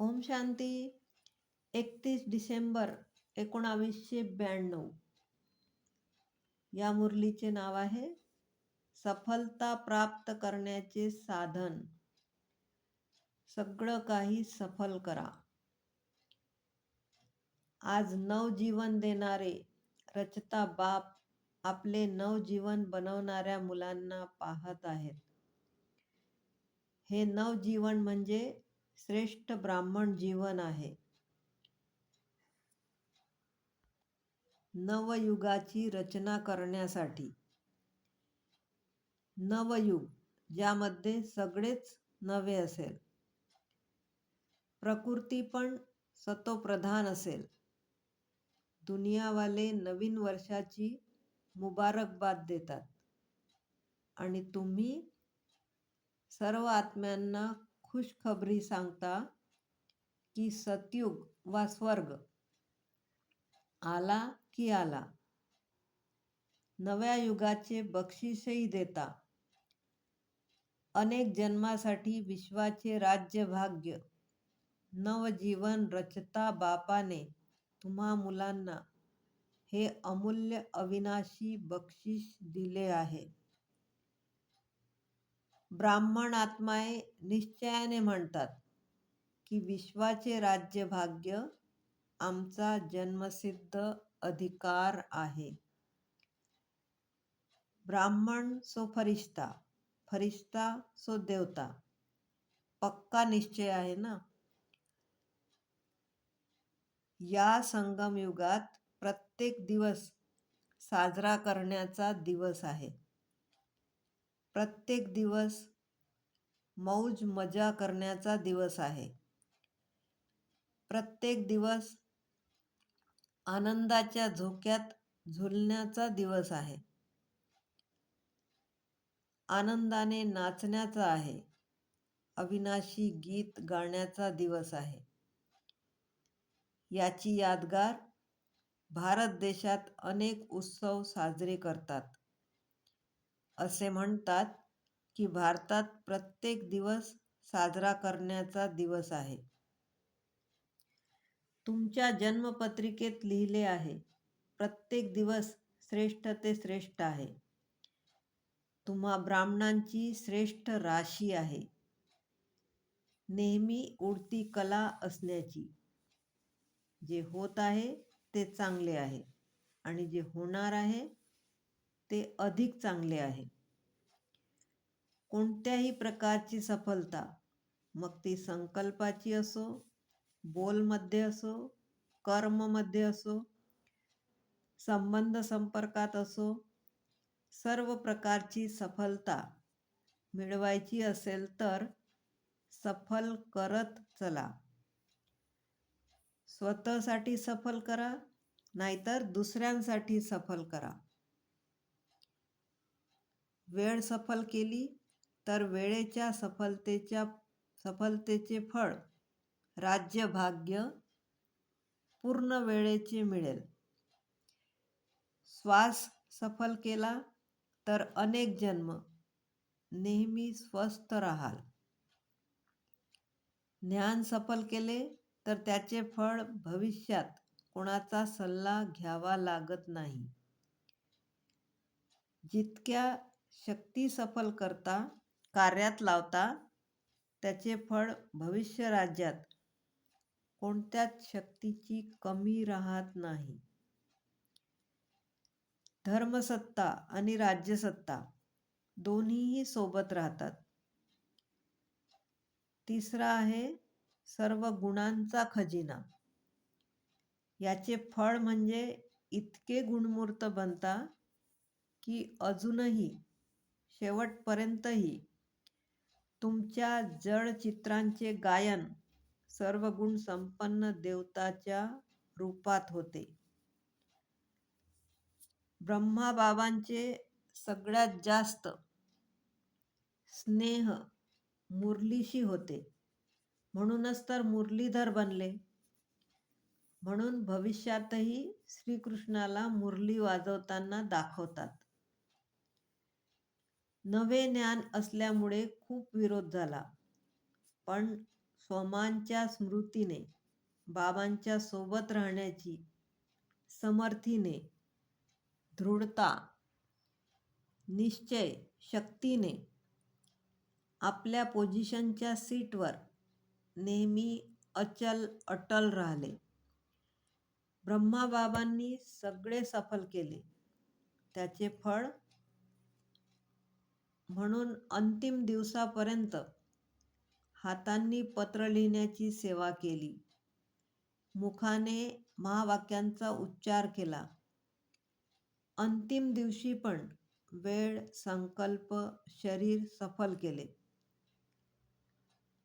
ओम शांती. एकतीस डिसेंबर एकोणावीसशे ब्याण्णव. या मुरलीचे नाव आहे सफलता प्राप्त करण्याचे साधन. सगळं काही सफल करा. आज नवजीवन देणारे रचता बाप आपले नवजीवन बनवणाऱ्या मुलांना पाहत आहेत. हे नवजीवन म्हणजे श्रेष्ठ ब्राह्मण जीवन आहे. नवयुगाची रचना करण्यासाठी. नवयुग ज्यामध्ये सगळेच नवे असेल. प्रकृती पण सतोप्रधान असेल. दुनियावाले नवीन वर्षाची मुबारकबाद देतात. आणि तुम्ही सर्व आत्म्यांना खुशखबरी सांगता की सतयुग वा स्वर्ग. आला की आला. नव्या युगाचे बक्षीसही देता. अनेक जन्मासाठी विश्वाचे राज्यभाग्य. नवजीवन रचता बापाने तुम्हा मुलांना. हे अमूल्य अविनाशी बक्षीस दिले आहे. ब्राह्मण आत्माए निश्चयाने म्हणतात की विश्वाचे राज्य भाग्य आमचा जन्मसिद्ध अधिकार आहे. ब्राह्मण सो फरिश्ता फरिश्ता सो देवता. पक्का निश्चय आहे ना? या संगम युगात प्रत्येक दिवस साजरा करण्याचा दिवस आहे. प्रत्येक दिवस मौज मजा करण्याचा दिवस आहे. प्रत्येक दिवस आनंदाच्या झोक्यात झुलण्याचा दिवस आहे. आनंदाने नाचण्याचा आहे. अविनाशी गीत गाण्याचा दिवस आहे. याची यादगार भारत देशात अनेक उत्सव साजरे करतात. असे म्हणतात की भारतात प्रत्येक दिवस साजरा करण्याचा दिवस आहे. तुमच्या जन्मपत्रिकेत लिहिले आहे प्रत्येक दिवस श्रेष्ठ ते श्रेष्ठ आहे. तुम्हा ब्राह्मणांची श्रेष्ठ राशी आहे. नेहमी उडती कला असण्याची जे होत आहे ते चांगले आहे आणि जे होणार आहे ते अधिक चांगले आहे. कोणत्याही प्रकारची सफलता मग ती संकल्पाची असो बोलमध्ये असो कर्ममध्ये असो संबंध संपर्कात असो सर्व प्रकारची सफलता मिळवायची असेल तर सफल करत चला. स्वतःसाठी सफल करा नाहीतर दुसऱ्यांसाठी सफल करा. वेळ सफल केली तर वेळेच्या सफलतेच्या सफलतेचे फळ राज्यभाग्य पूर्ण वेळेचे मिळेल. श्वास सफल केला तर अनेक जन्म नेहमी स्वस्थ राहाल. ज्ञान सफल केले तर त्याचे फळ भविष्यात कोणाचा सल्ला घ्यावा लागत नाही. जितक्या शक्ती सफल करता कार्यात लावता त्याचे फळ भविष्य राज्यात कोणत्याच शक्तीची कमी राहत नाही. धर्मसत्ता आणि राज्यसत्ता दोन्हीही सोबत राहतात. तिसरा आहे सर्व गुणांचा खजिना. याचे फळ म्हणजे इतके गुणमूर्त बनता की अजूनही शेवटपर्यंतही तुमच्या जड चित्रांचे गायन सर्व गुण संपन्न देवताच्या रूपात होते. ब्रह्माबाबांचे सगळ्यात जास्त स्नेह मुरलीशी होते. म्हणूनच तर मुरलीधर बनले. म्हणून भविष्यातही श्रीकृष्णाला मुरली वाजवताना दाखवतात. नवे ज्ञान असल्यामुळे खूप विरोध झाला. पण स्वामांच्या स्मृतीने बाबांच्या सोबत राहण्याची समर्थीने दृढता निश्चय शक्तीने आपल्या पोझिशनच्या सीटवर नेहमी अचल अटल राहिले. ब्रह्माबाबांनी सगळे सफल केले. त्याचे फळ म्हणून अंतिम दिवसापर्यंत हातांनी पत्र लिहिण्याची सेवा केली. मुखाने महावाक्यांचा उच्चार केला. अंतिम दिवशी पण वेळ संकल्प शरीर सफल केले.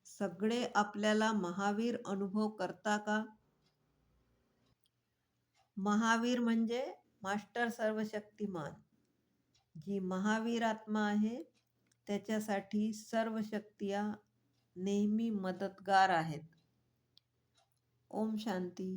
सगळे आपल्याला महावीर अनुभव करता का? महावीर म्हणजे मास्टर सर्वशक्तिमान जी महावीर आत्मा आहे. त्याच्यासाठी सर्व शक्तिया नेहमी मदतगार आहेत. ओम शांती.